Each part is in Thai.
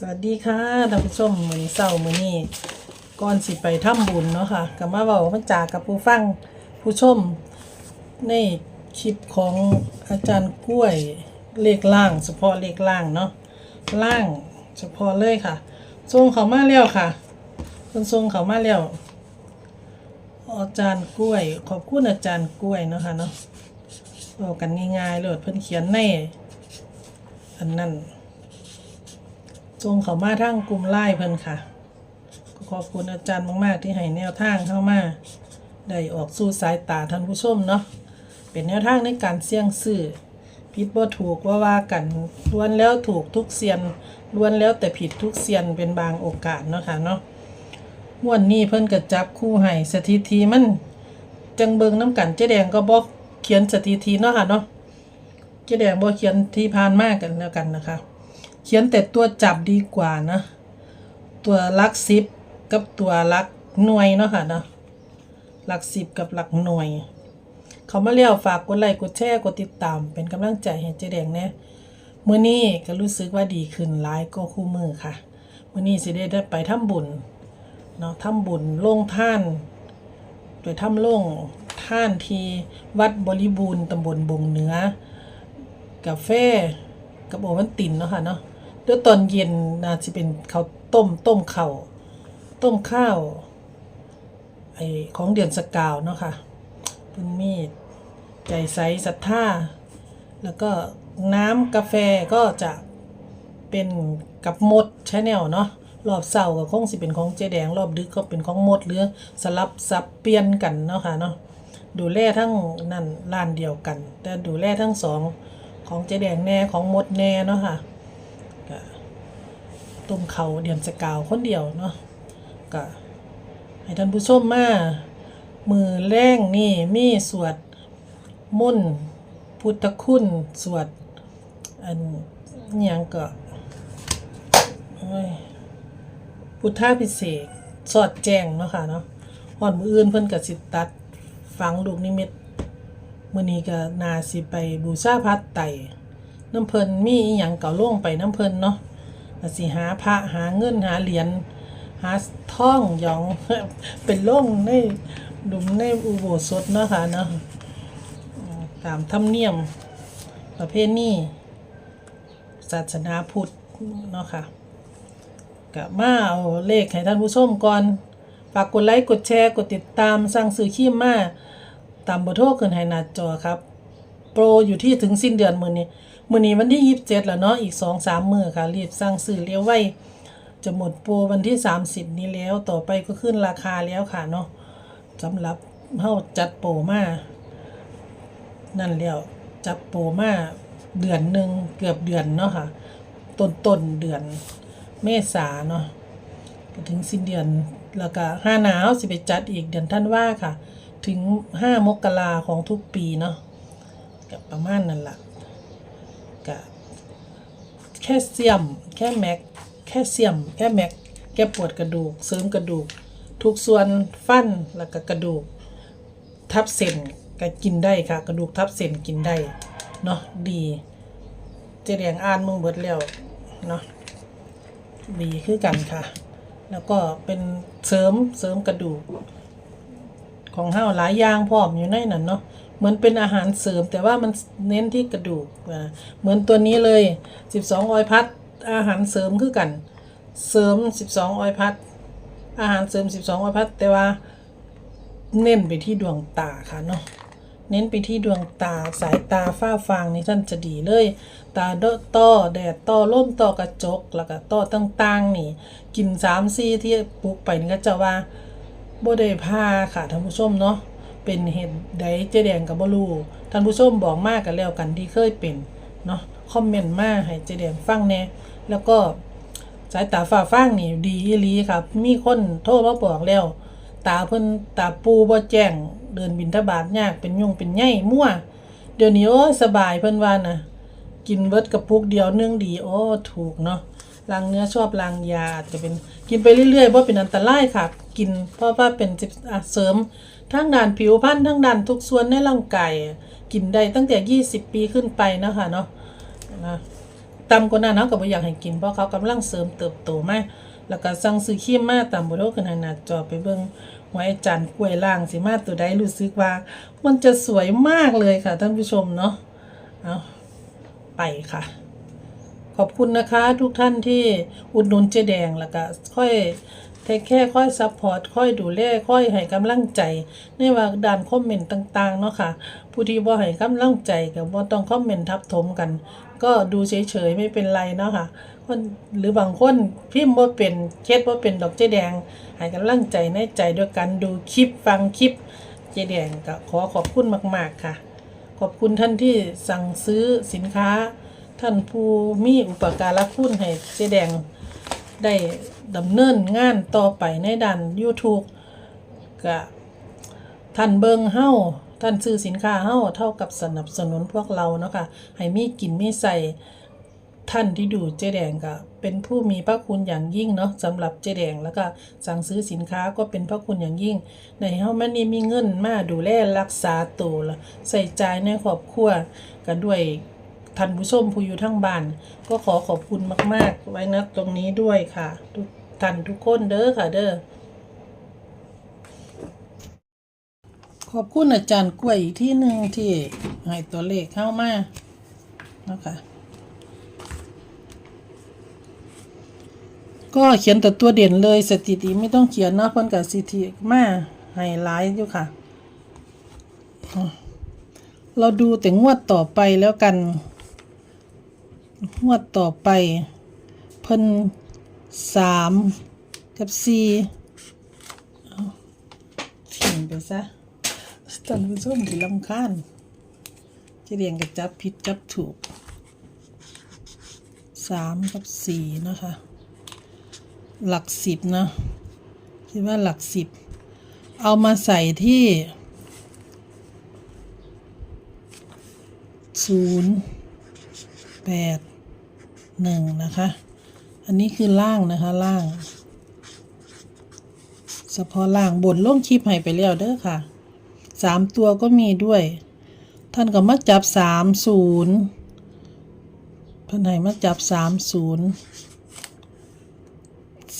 สวัสดีค่ะท่านผู้ชมมือนี้เช้ามือนี้ก่อนสิไปทำบุญเนาะค่ะก็มาเว้ามาจากับผู้ฟังผู้ชมในคลิปของอาจารย์กล้วยเลขล่าง เฉพาะเลขล่างเนาะล่างเฉพาะเลยค่ะส่งเขามาแล้วค่ะเพิ่นส่งเขามาแล้วอาจารย์กล้วย ขอบคุณอาจารย์กล้วยเนาะค่ะเนาะเว้ากันง่ายๆเลยเพิ่นเขียนในอันนั้น ส่งเขามาทางกลุ่มไล่เพิ่นค่ะก็ขอบคุณอาจารย์มาก ๆ ที่ให้แนวทางเข้ามาได้ออกสู่สายตาท่านผู้ชมเนาะเป็นแนวทางในการเสี่ยงซื้อผิดบ่ถูกว่าว่ากันล้วนแล้วถูกทุกเซียนล้วนแล้วแต่ผิดทุกเซียนเป็นบางโอกาสเนาะค่ะเนาะวดนี้เพิ่นก็จับคู่ให้สถิติมัน จังเบิงน้ำกันเจ๊แดงก็บอกเขียนสถิติเนาะค่ะเนาะเจ๊แดงบ่เขียนที่ผ่านมากกันแล้วกันนะคะ เขียนแต่ตัวจับดีกว่านะ ตัวหลักสิบกับตัวหลักหน่วยเนาะค่ะเนาะหลักสิบกับหลักหน่วย เขามาเลี้ยวฝากกดไลค์กดแชร์กดติดตาม เป็นกำลังใจให้เจ๊แดงแน่มื้อนี้ก็รู้สึกว่าดีขึ้นหลายก็คู่มือค่ะเมื้อนี้สิได้ได้ไปทำบุญเนาะทำบุญโรงท่านโดยทำโรงท่านที่วัดบริบูรณ์ตำบลบงเหนือกาแฟกับโอวันตินเนาะค่ะเนาะ เดี๋ยตอนเย็นน่าจะเป็นข้าวต้มต้มข้าวต้มข้าวไอของเดือนสกาวเนาะค่ะเป็นมีดใจใสศรัทธาแล้วก็น้ำกาแฟก็จะเป็นกับมดชแนลเนาะรอบเสาร์ก็คงสิเป็นของเจ๊แดง รอบดึกก็เป็นของมดหรือสลับสับเปลี่ยนกันเนาะค่ะเนาะดูแลทั้งนั่นร้านเดียวกัน แต่ดูแลทั้งสองของเจ๊แดงแน่ของมดแน่เนาะค่ะ ต้มเขาเดือนสกาวคนเดียวเนาะก็ให้ท่านผู้ชมมามือแรงนี่มีสวดมุ่นพุทธคุณสวดอันอยังก็พุทธาพิเศษกสอดแจ้งเนาะค่ะเนาะห่อนมืออื่นเพิ่นก็สิตัดฝังลูกนิมิตมื่อนี้ก็นาสิไปบูชาพัดไตน้ำเพิ่นมีอีหยังเก่าล่วงไปน้ำเพิ่นเนาะ สิหาพระหาเงินหาเหรียญหาท่องหยองเป็นล่งในหลุมในอุโบสถเนาะค่ะเนาะตามธรรมเนียมประเพณีศาสนาพุทธเนาะค่ะก็มาเอาเลขให้ท่านผู้ชมก่อนฝากกดไลค์กดแชร์กดติดตามสั่งซื้อขีมมาตามเบอร์โทรขึ้นให้หน้าจอครับ โปรอยู่ที่ถึงสิ้นเดือนมือนี้ มื้อนี้วันที่27แล้วเนาะอีก2-3มื้อค่ะ รีบสั่งซื้อเลี้ยวไว้ จะหมดโปรวันที่30นี้แล้วต่อไปก็ขึ้นราคาแล้วค่ะเนาะสำหรับเฮาจัดโปรมา นั่นแล้ว จัดโปรมาเดือนหนึ่งเกือบเดือนเนาะค่ะ ต้นต้นๆเดือนเมษาเนาะก็ถึงสิ้นเดือนแล้วก็ห้าหนาวสิไปจัดอีกเดือนท่านว่าค่ะ ถึงห้ามกราของทุกปีเนาะกับประมาณนั้นแหละ กับแค่เซียม แค่แม็ก แค่เซียม แค่แม็ก แก้ปวดกระดูก เสริมกระดูก ทุกส่วนฟันแล้วก็กระดูก ทับเส้นก็กินได้ค่ะ กระดูกทับเส้นกินได้เนาะดีเจแดงอ่านมึงเบิดแล้วเนาะดีคือกันค่ะ แล้วก็เป็นเสริมเสริมกระดูก ของเฮาวหลายอย่างพร้อมอยู่ในนั้นเนาะ เหมือนเป็นอาหารเสริม แต่ว่ามันเน้นที่กระดูกอ่าเหมือนตัวนี้เลย 12 ออยพัดอาหารเสริมคือกัน เสริม 12 ออยพัดอาหารเสริม 12 ออยพัดแต่ว่าเน้นไปที่ดวงตาค่ะเนาะเน้นไปที่ดวงตาสายตาฝ้าฟางนี่ท่านจะดีเลย ตาเดอะต้อแดดต้อล่มต้อกระจก แล้วก็ต้อต่างๆนี่ กินสามซี่ที่ปลูกไปนี่ก็จะว่าบ่ได้พาค่ะท่านผู้ชมเนาะ เป็นเหตุใดเจ๊แดงกับบ่รู้ท่านผู้ชมบอกมากกันแล้วกันที่เคยเป็นเนาะคอมเมนต์มาให้เจ๊แดงฟังแน่แล้วก็สายตาฝ้าฟางนี่ดีอีหลีครับ มีคนโทรมาบอกแล้ว ตาเพิ่นตาปูบ่แจ้งเดินบินทบาทยากเป็นยุ่งเป็นใยมั่ว เดี๋ยวนี้โอ้สบายเพิ่นว่านะกินเบิดกระปุกเดียวเนื่องดี โอ้ถูกเนาะล้างเนื้อชอบล้างยาจะเป็นกินไปเรื่อยๆบ่เป็นอันตรายค่ะ กินเพราะว่าเป็นเสริม ทั้งด้านผิวพรรณทั้งด้านทุกส่วนในร่างกายกินได้ตั้งแต่ 20 ปีขึ้นไปนะคะเนาะนะต่ำกว่านั้นเฮาก็บ่อยากให้กินเพราะเขากำลังเสริมเติบโตมากแล้วก็สั่งซื้อครีมมาตามบ่โดขึ้นให้หน้าจอไปเบิ่งหวยอจารย์กล้วยล่างสิมาตัวใดรู้สึกว่า มันจะสวยมากเลยค่ะท่านผู้ชมเนาะเอาไปค่ะ ขอบคุณนะคะทุกท่านที่อุดหนุนเจแดงแล้วก็ค่อย ทคแค่ค่อยซัพพอร์ตค่อยดูแลค่อยให้กำลังใจ ในว่าด้านคอมเมนต์ต่างๆเนาะค่ะผู้ที่บ่ให้กำลังใจก็บ่ต้องคอมเมนต์ทับถมกัน ก็ดูเฉยๆไม่เป็นไรเนาะค่ะคนหรือบางคนพิมพ์บ่เป็นเช็ดบ่เป็นดอกเจแดงให้กำลังใจในใจด้วยกันดูคลิปฟังคลิปเจแดงก็ขอขอบคุณมากๆค่ะ ขอบคุณท่านที่สั่งซื้อสินค้า ท่านผู้มีอุปการะคุณให้เจแดง ได้ดำเนินงานต่อไปในด้าน YouTube ก็ท่านเบิงเฮ้าท่านซื้อสินค้าเฮ้าเท่ากับสนับสนุนพวกเราเนาะค่ะให้มีกินมีใส่ท่านที่ดูเจแดงก็เป็นผู้มีพระคุณอย่างยิ่งเนาะสำหรับเจแดงแล้วก็สั่งซื้อสินค้าก็เป็นพระคุณอย่างยิ่ง ในเฮามันนี่มีเงินมาดูแลรักษาตัวใส่ใจในครอบครัวก็ด้วย ท่านผู้ชมผู้อยู่ทั้งบ้าน ก็ขอขอบคุณมาก ๆ ไว้นะตรงนี้ด้วยค่ะ ทุกท่านทุกคนเด้อค่ะเด้อขอบคุณอาจารย์กล้วยอีกที่หนึ่งที่ให้ตัวเลขเข้ามานะคะก็เขียนแต่ตัวเด่นเลยสถิติไม่ต้องเขียนเนาะเพิ่นกับสถิติมาให้หลายอยู่ค่ะ เราดูแต่งวดต่อไปแล้วกัน งวดต่อไป เพิ่นสามกับสี่ทิ้งไปซะท่านผู้มที่ลำคาญจะเรียงกับจับผิดจับถูกสามกับสี่นะคะ หลักสิบนะ คิดว่าหลักสิบ เอามาใส่ที่ศูนย์แปด หนึ่งนะคะ อันนี้คือล่างนะคะล่างเฉพาะล่างบนลงคลิปให้ไปแล้วเด้อค่ะสามตัวก็มีด้วย ท่านก็มาจับสามศูนย์ท่านให้มาจับสามศูนย์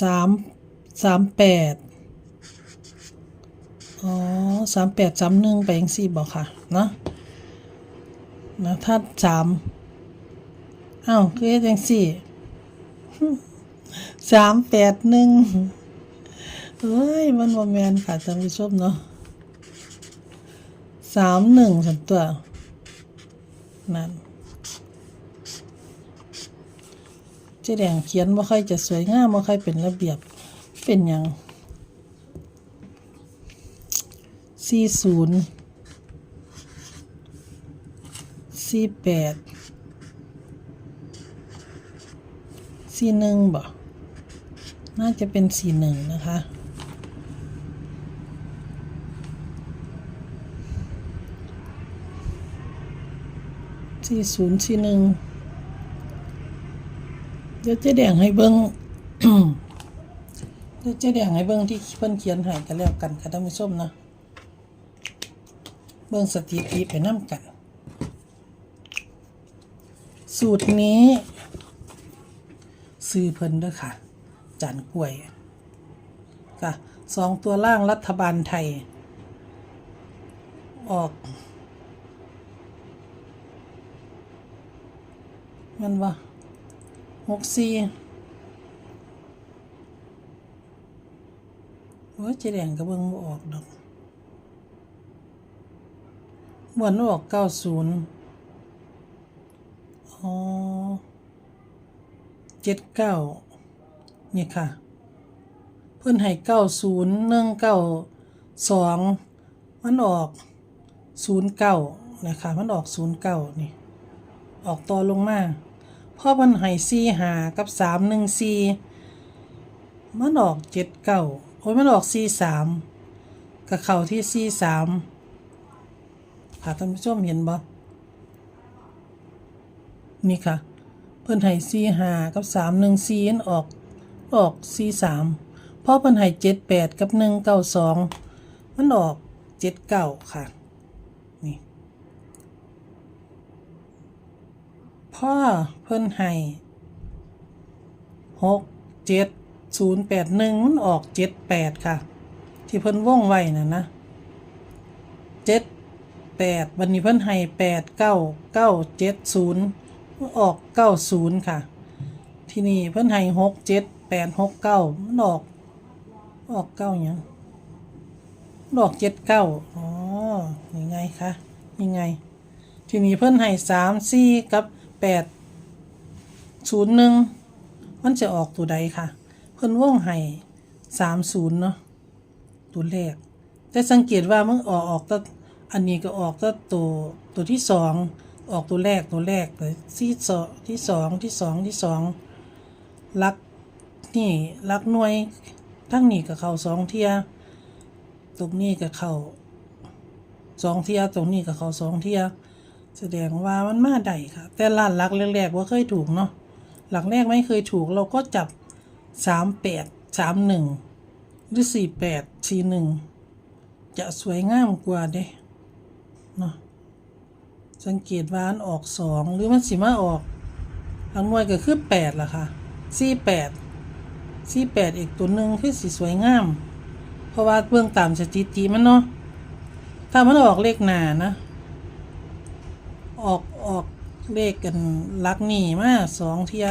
สามสามแปดอ๋อสามแปดสามหนึ่งไปยังสี่บอกค่ะ เนาะนะถ้าสาม อ้าวคือยังสี่สามแปดหนึ่งเฮ้ย มันบ่แมนค่ะท่านผู้ชมเนาะสามหนึ่งสันตัว นั่นเจ๊แดงเขียนว่าใครจะสวยงามว่าใครเป็นระเบียบเป็นอย่างสี่ศูนย์สี่แปด สี่หนึ่งบ่น่าจะเป็นสี่หนึ่งนะคะ สี่ศูนย์สี่หนึ่งเดี๋ยวจะแดงให้เบิ้งเดี๋ยวจะแดงให้เบิ้งที่เพิ่นเขียนให้กันแล้วกันค่ะท่านผู้ชมนะ เบิ้งสถิติไปน้ำกัน สูตรนี้ ซื้อเพิ่นด้วยค่ะจานกล้วยค่ะสองตัวล่างรัฐบาลไทย ออก มันว่าหกสี่โอ้ยเจแดงก็เบิ่งบ่ออกดอกเหมือนออกเก้าศูนย์อ๋อ จ็ดเก้าเนี่ยค่ะ เพื่อนให้เก้าศูนย์หนึ่งเก้าสองมันออกศูนย์เก้านะคะมันออกศูนย์เก้านี่ออกต่อลงมาเพราะมันให้สี่หากับสามหนึ่งสี่มันออกเจ็ดเก้าโอ้ยมันออกสี่สามกับเข่าที่สี่สามค่ะท่านผู้ชมเห็นบ่นี่ค่ะ เพิ่นให้สี่หากับสามหนึ่งสี่นออกออกสี่สามเพราะเพิ่นให้เจ็ดแปดกับหนึ่งเก้าสองมันออกเจ็ดเก้าค่ะนี่พ่อเพิ่นให้หกเจ็ดศูนย์แปดหนึ่งมันออกเจ็ดแปดค่ะ ที่เพิ่นว่องไว้น่ะนะเจ็ดแปดวันนี้เพิ่นให้แปดเก้าเก้าเจ็ดศูนย์ ออกเก้าศูนย์ค่ะ ที่นี่เพิ่นให้หกเจ็ดแปดหกเก้ามันออก ออกเก้าหยังมันออกเจ็ดเก้าอ๋อยังไงคะยังไง ทีนี้เพิ่นให้สามสี่กับแปดศูนย์หนึ่งมันจะออกตัวใดค่ะ เพิ่นว่องให้สามศูนย์เนาะตัวแรก แต่สังเกตว่ามันออกออกตัวอันนี้ก็ออกตัวตัวตัวที่สอง ออกตัวแรกตัวแรกเลยที่สองที่สองที่สองที่สองลักนี่ลักหน่วยทั้งนี้กับเขาสองเทียตรงนี้กับเขาสองเทียตรงนี้กับเขาสองเทียแสดงว่ามันมาได้ค่ะ แต่ล้านลักแรกๆว่าเคยถูกเนาะหลักแรกไม่เคยถูกเราก็จับสามแปดสามหนึ่งหรือสี่แปดสี่หนึ่งจะสวยงามกว่าเด้ สังเกตว่ามันออกสองหรือมันสิมาออกหลังหน่วยก็คือแปดล่ะค่ะสี่แปดสี่แปดอีกตัวหนึ่งคือสีสวยงาม เพราะว่าเบื้องตามสถิติมันเนาะถ้ามันออกเลขหนานะ ออกออกเลขกันลักหนีมาสองเที่ย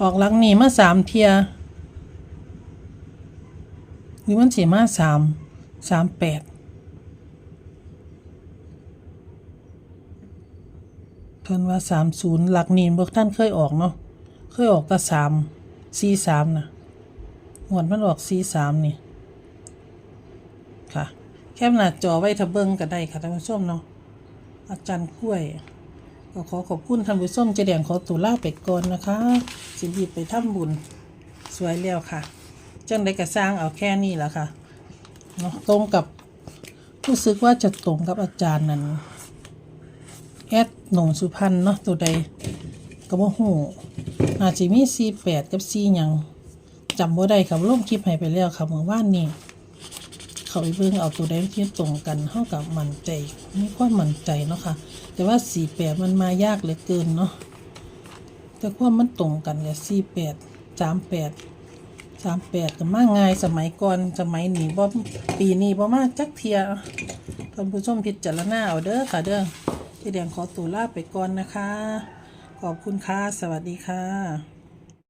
ออกลักหนีมาสามเที่ย หรือมันสีมาสามสามแปดเพิ่นว่าสามศูนย์หลักนีเบิกท่านเคยออกเนาะเคยออกแต่สามสี่สามนะหวดมันออกสี่สามนี่ค่ะ แคปหน้าจอไว้ทะเบิงก็ได้ค่ะท่านผู้ชมเนาะอาจารย์กล้วยก็ขอขอบคุณท่านผู้ชมเจแดงขอตุลาไปก่อนนะคะ สิบีไปทำบุญ สวยแล้วค่ะ จังได้กระสร้างเอาแค่นี้แหละค่ะเนาะตรงกับรู้สึกว่าจะตรงกับอาจารย์นั้นแอดหนงสุพรรณเนาะตัวใดก็บ่ฮู้อาจจะมี48กับ4หยังจำบ่ได้ครับลงคลิปให้ไปแล้วค่ะเมื่อวานนี้เขาไปเบิ่งเอาตัวใดที่ตรงกันเท่ากับมั่นใจมีความมั่นใจเนาะค่ะ แต่ว่าสีแปดมันมายากเหลือเกินเนาะแต่ความมันตรงกันกับสี่แปด สามแปดสามแปดก็มาง่ายสมัยก่อนสมัยนี้บ่ปีนี้บ่มาจักเทียท่านผู้ชมพิจารณาเอาเด้อค่ะเด้อที่แดงขอตัวลาไปก่อนนะคะ ขอบคุณค่ะ สวัสดีค่ะ